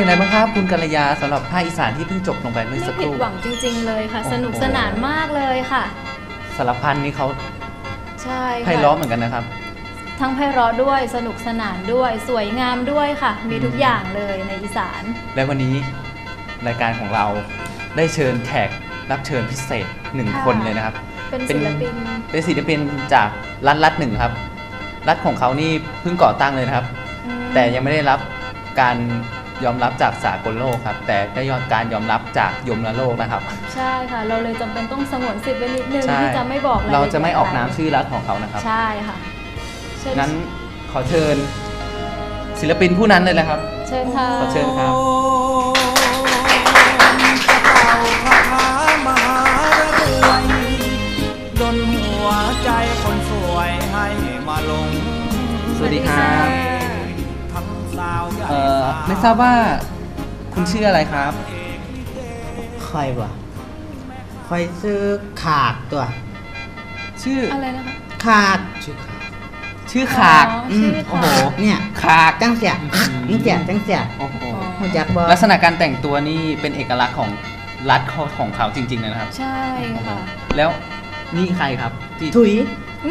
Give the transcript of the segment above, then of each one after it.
อย่างไรบ้างครับคุณกัลยาสำหรับภาคอีสานที่เพิ่งจบลงไปเมื่อไม่สักคผิดรู่ หวังจริง ๆ เลยค่ะ โอ้โห สนุกสนานมากเลยค่ะ สารพันนี่เขาใช่ไพค่ะเราะเหมือนกันนะครับ ทั้งไพเราะด้วยสนุกสนานด้วย สวยงามด้วยค่ะ มีทุกอืมอย่างเลยในอีสาน และวันนี้รายการของเราได้เชิญแขกรับเชิญพิเศษหนึ่งค่ะ คนเลยนะครับ เป็นเป็น ศิลปินเป็นศิลปินจากรัฐรัฐหนึ่งครับ รัฐของเขานี่เพิ่งก่อตั้งเลยนะครับ อืมแต่ยังไม่ได้รับการ ยอมรับจากสากลโลกครับ แต่ได้ยอดการยอมรับจากยมโลกนะครับ ใช่ค่ะ เราเลยจำเป็นต้องสงวนสิทธิ์ไว้นิดนึงใช่ ที่จะไม่บอกยลเราอียดจะไม่ออกนามะรชื่อรัฐของเขานะครับ ใช่ค่ะเชิญงั้นขอเชิญศิลปินผู้นั้นเลยนะครับ เชิญค่ะ ขอเชิญครับเป่าคาถามหาระรวยดนหัวใจคนสวยให้มาลง สวัสดีครับทั้งสาวใหญ่ เอ่อสวไม่ทราบว่าคุณชื่ออะไรครับ คอยบ่คอยซื้อขากตัว ชื่ออะไรนะคะ ขากชื่อขากชื่อขากอ๋อชื่อโอ้โหขากเนี่ยขากจังเสียอืมนี่เสียจังเสียโอ้โหหูจักบ่ลักษณะการแต่งตัวนี่เป็นเอกลักษณ์ของรัฐของเขาจริงๆเลยนะครับ ใช่ค่ะ แล้วนี่ใครครับที่ถุย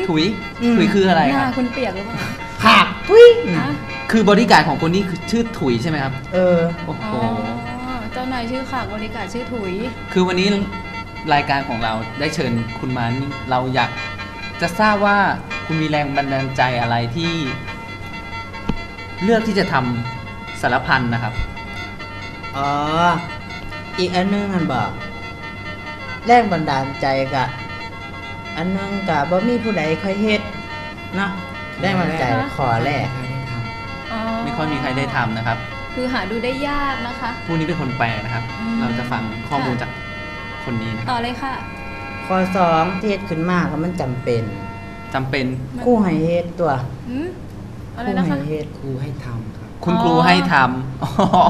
ถุยอืมถุยคืออะไรหคน้ารับคุณเปียกหรือเปล่าขากถุยอะคือบริการดของคนนี้คือชื่อถุยใช่ไหมครับเออ โอ้โหอ๋อเจ้านายชื่อขากบริการชื่อถุย คือวันนี้รายการของเราได้เชิญคุณมานี่เราอยากจะทราบว่าคุณมีแรงบันดาลใจอะไรที่ เลือกที่จะทำสารพันนะครับ อ๋อ อีกอันนึงอันบอกแรงบันดาลใจกะ อันนึงกะบ่มีผู้ใดค่อยเฮ็ดเนาะแรงบันดาลใจขอแรกอ๋อไม่ค่อยมีใครได้ทำนะครับ คือหาดูได้ยากนะคะผู้นี้เป็นคนแปลนะครับอืมเราจะฟังข้อมูลค่ะจากคนนี้นะคต่รับอเลยค่ะ ข้อสองที่เฮ็ดขึ้นมาก็มันจำเป็นจำเป็นมันครู่ให้เฮ็ดตัวอืมอะไรครู่นะคะให้เฮ็ดครูให้ทำครับ คุณอ๋อครูให้ทำอ๋ออ๋อ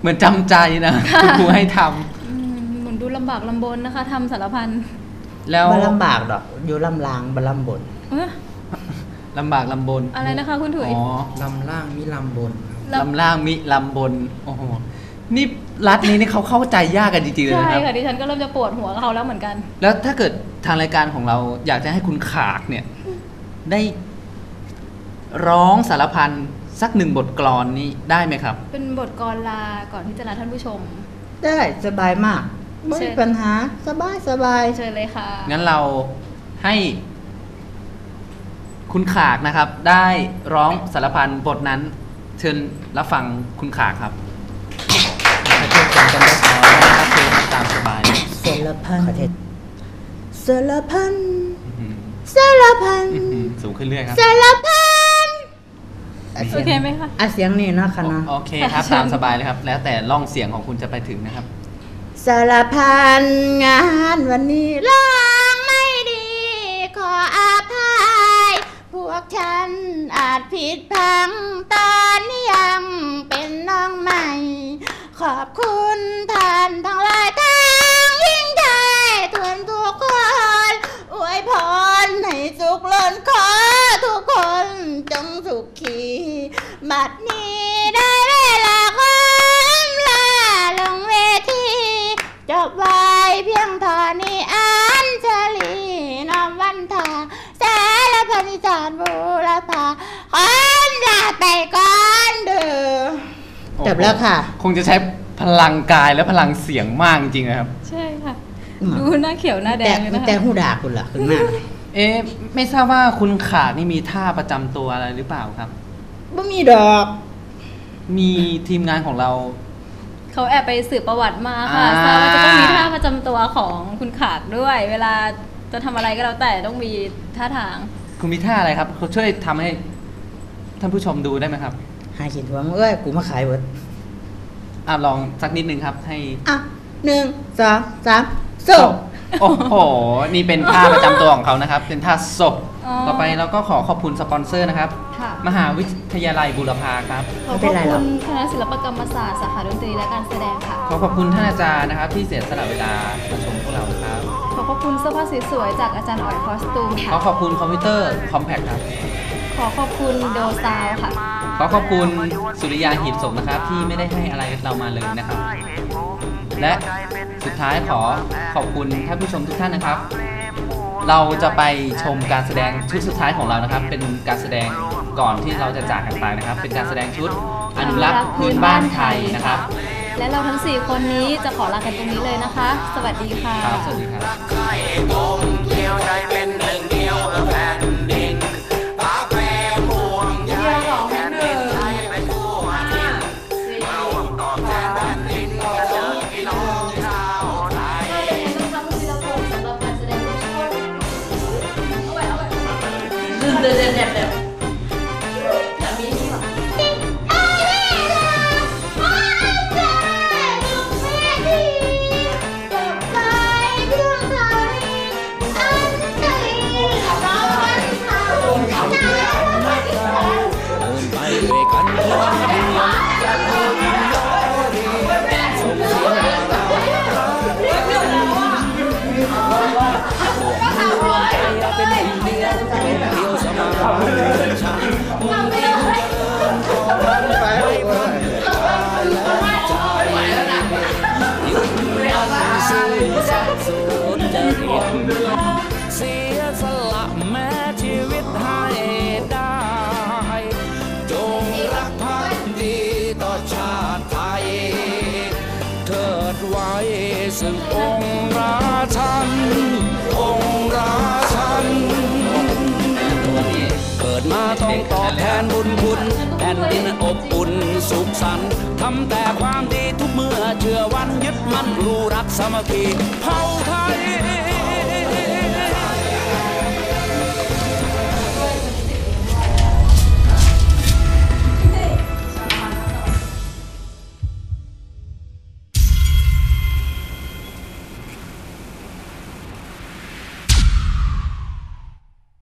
เหมือนจำใจนะคุณครูให้ทำอืมเหมือนดูลำบากลำบนนะคะทำสารพัน แล้วบ่ลำบากดอก อยู่ลำลางบ่ลำบนเอ้ยลำบากลำบนอะไรนะคะคุณถุย อ๋อลำล่างมีลำบนลำลำล่างมิลำบนโอ้โหนี่รัฐนี้นี่เขาเข้าใจยากกันจริงๆเลยใช่นะครับ ค่ะดิฉันก็เริ่มจะปวดหัวกับเขาแล้วเหมือนกัน แล้วถ้าเกิดทางรายการของเราอยากจะให้คุณขากเนี่ย ได้ร้องสารพันสักหนึ่งบทกลอนนี้ได้ไหมครับ เป็นบทกรลาก่อนที่จะลาท่านผู้ชม ได้สบายมาก ไม่เชิมีญปัญหาสบายสบายเชิญเลยค่ะ งั้นเราให้คุณขากนะครับ ได้ร้องสารพันบทนั้น เชิญรับฟังคุณขากครับถ้าเชิญกันได้ครับเชิญครับตามสบายเลยสารพันสารพันอื้อหือสารพันอื้อหือสูงขึ้นเรื่อยครับสารพันโอเคไหมคะอะเสียงนี่เนาะค่ะเนาะโอเคครับเชิญตามสบายเลยครับ แล้วแต่ร่องเสียงของคุณจะไปถึงนะครับ สารพันงานวันนี้ร้องไม่ดี ขออภัย พวกฉันอาจผิดพลังตอนนี้ยังเป็นน้องใหม่ ขอบคุณท่านทั้งหลายทั้งยิ่งใหญ่ทวนทุกคน อวยพรให้สุขล้นขอทุกคนจงสุขขีบัดนี้ จบแล้วค่ะ คงจะใช้พลังกายและพลังเสียงมากจริงๆนะครับ ใช่ค่ะอืมดูหน้าเขียวหน้าแดแต่งเลยนะคะแต่หูด่าคุณล่ะขึ้นมาเอ๊ะไม่ทราบว่าคุณขากนี่มีท่าประจำตัวอะไรหรือเปล่าครับ บ่มีดอก มีทีมงานของเรา เขาแอบไปสืบประวัติมาค่ะอ่าทราบว่าจะต้องมีท่าประจำตัวของคุณขากด้วย เวลาจะทำอะไรก็แล้วแต่ต้องมีท่าทาง คุณมีท่าอะไรครับเขาช่วยทำให้ท่านผู้ชมดูได้ไหมครับ หากินหัวมึงเอ้ยกูมาขายเบิดอะลองสักนิดนึงครับ ให้อะหนึ่งสองสามโซโอ้โห นี่เป็นท่าประจำตัวของเขานะครับ เป็นท่าศพอ๋อ ต่อไปเราก็ขอขอบคุณสปอนเซอร์นะครับ ค่ะมหาวิทยาลัยบูรพาครับ ขอบพระคุณคณะศิลปกรรมศาสตร์สาขาดนตรีและการแสดงค่ะ ขอขอบคุณท่านอาจารย์นะครับ ที่เสียสละเวลามาชมพวกเรานะครับ ขอบพระคุณเสื้อผ้าสวยๆจากอาจารย์อ๋อยคอสตูมขอค่ะขอบคุณคอมพิวเตอร์คอมแพคครับ ขขอขอบคุณโดซาวค่ะ ขอขอบคุณสุริยาหีบศพนะครับ ที่ไม่ได้ให้อะไรเรามาเลยนะครับ และสุดท้ายขอขอบคุณท่านผู้ชมทุกท่านนะครับ เราจะไปชมการแสดงชุดสุดท้ายของเรานะครับ เป็นการแสดงก่อนที่เราจะจากกันไปนะครับ เป็นการแสดงชุดอนุรักษ์พื้นบ้านไทยนะครับ และเราทั้ง 4 คนนี้จะขอลากันตรงนี้เลยนะคะ สวัสดีค่ะ ครับสวัสดีครับ ใครกลมเกลียวใจเป็นหนึ่งเดียวเพื่อแผ่ึ่งองค์ราชัน องค์ราชัน เกิดมาต้องตอบแทนบุญคุณแผ่นดินอบอุ่นสุขสันต์ทำแต่ความดีทุกเมื่อเชื่อวันยึดมั่นรู้รักสามัคคีเผ่าไทย